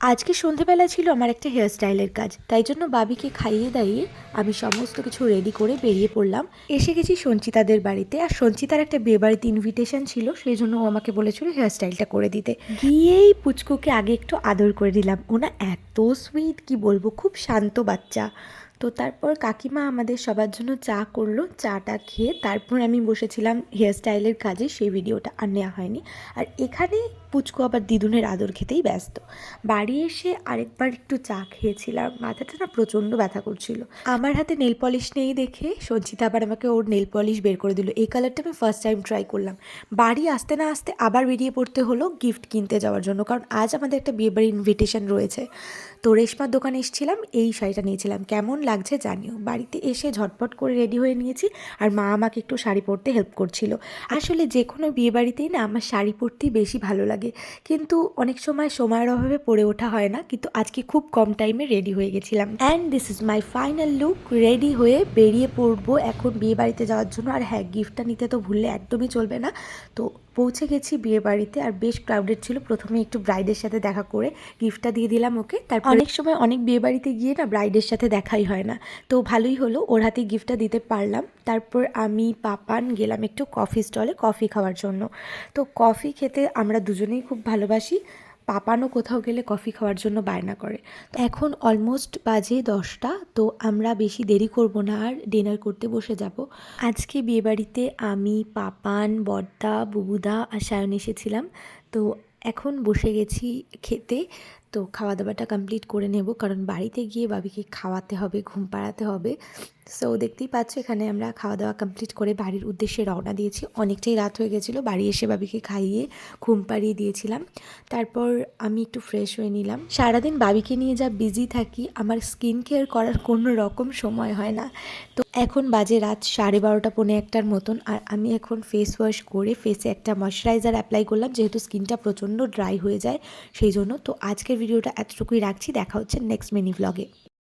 আজকে সন্ধেবেলা ছিল আমার একটা হেয়ার স্টাইলের কাজ। তাই জন্য বাবিকে খাইয়ে দাইয়ে আমি সমস্ত কিছু রেডি করে বেরিয়ে পড়লাম। এসে গেছি সঞ্চিতাদের বাড়িতে। আর সঞ্চিতার একটা বিয়ে বাড়িতে ইনভিটেশন ছিল, সেই জন্য ও আমাকে বলেছিল হেয়ার স্টাইলটা করে দিতে। গিয়েই পুচকুকে আগে একটু আদর করে দিলাম। ওনা এত সুইট কি বলব, খুব শান্ত বাচ্চা। তো তারপর কাকিমা আমাদের সবার জন্য চা করল, চাটা খেয়ে তারপর আমি বসেছিলাম হেয়ার স্টাইলের কাজে, সেই ভিডিওটা আর নেওয়া হয়নি। আর এখানে পুচকু আবার দিদুনের আদর খেতেই ব্যস্ত। বাড়ি এসে আরেকবার একটু চা খেয়েছিলাম। মাথাটা না প্রচণ্ড ব্যথা করছিল। আমার হাতে নেল পলিশ নেই দেখে সঞ্চিতা আবার আমাকে ওর নেল পলিশ বের করে দিল। এই কালারটা আমি ফার্স্ট টাইম ট্রাই করলাম। বাড়ি আসতে না আসতে আবার বেরিয়ে পড়তে হলো গিফট কিনতে যাওয়ার জন্য, কারণ আজ আমাদের একটা বিয়ে বাড়ির ইনভিটেশন রয়েছে। তো রেশমার দোকানে এসেছিলাম, এই শাড়িটা নিয়েছিলাম। কেমন লাগছে জানিও। বাড়িতে এসে ঝটপট করে রেডি হয়ে নিয়েছি আর মা আমাকে একটু শাড়ি পরতে হেল্প করছিল। আসলে যে কোনো বিয়েবাড়িতেই না আমার শাড়ি পরতেই বেশি ভালো লাগে। কিন্তু অনেক সময় সময়ের অভাবে পড়ে ওঠা হয় না, কিন্তু আজকে খুব কম টাইমে রেডি হয়ে গেছিলাম। And this is my final look ready হয়ে বেরিয়ে পড়ব এখন বিয়ে বাড়িতে যাওয়ার জন্য। আর হ্যাঁ গিফটটা নিতে তো ভুললে একদমই চলবে না। তো পৌঁছে গেছি বিয়ে বাড়িতে আর বেশ ক্রাউডেড ছিল। প্রথমে একটু ব্রাইডের সাথে দেখা করে গিফটটা দিয়ে দিলাম ওকে। তারপর অনেক সময় অনেক বিয়ে বাড়িতে গিয়ে না ব্রাইডের সাথে দেখাই হয় না। তো ভালোই হলো, ওর হাতে গিফটটা দিতে পারলাম। তারপর আমি পাপান গেলাম একটু কফি স্টলে কফি খাওয়ার জন্য। তো কফি খেতে আমরা দুজনেই খুব ভালোবাসি। পাপানও কোথাও গেলে কফি খাওয়ার জন্য বায়না করে। তো এখন অলমোস্ট বাজে দশটা, তো আমরা বেশি দেরি করব না আর ডিনার করতে বসে যাব। আজকে বিয়েবাড়িতে আমি, পাপান, বর্দা, বুবুদা আর সায়ন এসেছিলাম। তো এখন বসে গেছি খেতে। তো খাওয়া দাওয়াটা কমপ্লিট করে নেব। কারণ বাড়িতে গিয়ে বাবিকে খাওয়াতে হবে, ঘুম পাড়াতে হবে। সো দেখতেই পাচ্ছ এখানে আমরা খাওয়া দাওয়া কমপ্লিট করে বাড়ির উদ্দেশ্যে রওনা দিয়েছি। অনেকটাই রাত হয়ে গেছিল। বাড়ি এসে বাবিকে খাইয়ে ঘুম পাড়িয়ে দিয়েছিলাম। তারপর আমি একটু ফ্রেশ হয়ে নিলাম। সারাদিন বাবিকে নিয়ে যা বিজি থাকি, আমার স্কিন কেয়ার করার কোনো রকম সময় হয় না। তো এখন বাজে রাত সাড়ে বারোটা পৌনে একটার মতন। আর আমি এখন ফেস ওয়াশ করে ফেসে একটা ময়শ্চারাইজার অ্যাপ্লাই করলাম। যেহেতু স্কিনটা প্রচণ্ড ড্রাই হয়ে যায়, সেই জন্য। তো আজকের ভিডিওটা এতটুকুই রাখছি। দেখা হচ্ছে নেক্সট মিনি ব্লগে